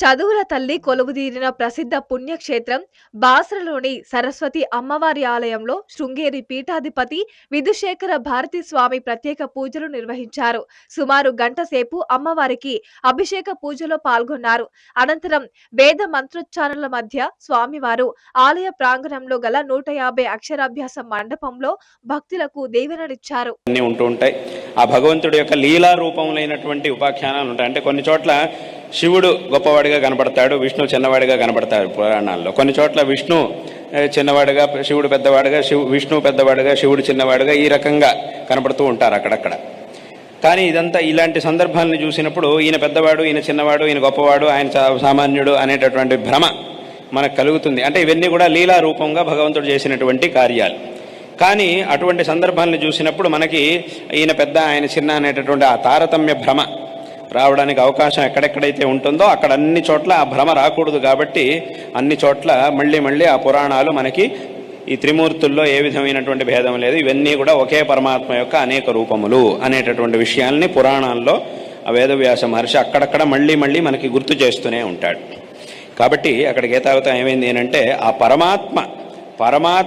చదువుల తల్లి కొలువుదీరిన ప్రసిద్ధ పుణ్యక్షేత్రం బాసరలోని సరస్వతి అమ్మవారి ఆలయంలో శృంగేరి పీఠాధిపతి విధుశేఖర భారతి స్వామి ప్రత్యేక పూజలు నిర్వహించారు. సుమారు గంట సేపు అమ్మవారికి అభిషేక పూజలో పాల్గొన్నారు. అనంతరం వేద మంత్రోచ్చారణల మధ్య స్వామివారు ఆలయ ప్రాంగణంలో గల నూట యాభై అక్షరాభ్యాస మండపంలో భక్తులకు దీవెనలిచ్చారు. ఆ భగవంతుడి యొక్క లీలా రూపములైనటువంటి ఉపాఖ్యానాలు ఉంటాయి. అంటే కొన్ని చోట్ల శివుడు గొప్పవాడిగా కనపడతాడు విష్ణు చిన్నవాడిగా కనపడతాడు పురాణాల్లో. కొన్ని చోట్ల విష్ణు చిన్నవాడిగా శివుడు పెద్దవాడిగా శివు విష్ణు పెద్దవాడిగా శివుడు చిన్నవాడిగా ఈ రకంగా కనపడుతూ ఉంటారు అక్కడక్కడ. కానీ ఇదంతా ఇలాంటి సందర్భాలను చూసినప్పుడు ఈయన పెద్దవాడు ఈయన చిన్నవాడు ఈయన గొప్పవాడు ఆయన సా- సామాన్యుడు అనేటటువంటి భ్రమ మనకు కలుగుతుంది. అంటే ఇవన్నీ కూడా లీలా రూపంగా భగవంతుడు చేసినటువంటి కార్యాలు. కానీ అటువంటి సందర్భాలను చూసినప్పుడు మనకి ఈయన పెద్ద ఆయన చిన్న అనేటటువంటి ఆ తారతమ్య భ్రమ రావడానికి అవకాశం ఎక్కడెక్కడైతే ఉంటుందో అక్కడ అన్ని చోట్ల ఆ భ్రమ రాకూడదు కాబట్టి అన్ని చోట్ల మళ్ళీ మళ్ళీ ఆ పురాణాలు మనకి ఈ త్రిమూర్తుల్లో ఏ విధమైనటువంటి భేదం లేదు. ఇవన్నీ కూడా ఒకే పరమాత్మ యొక్క అనేక రూపములు అనేటటువంటి విషయాల్ని పురాణాల్లో ఆ వేదవ్యాస మహర్షి అక్కడక్కడ మళ్ళీ మళ్ళీ మనకి గుర్తు చేస్తూనే ఉంటాడు. కాబట్టి అక్కడ గీతావతం ఏమైంది ఏంటంటే ఆ పరమాత్మ పరమాత్మ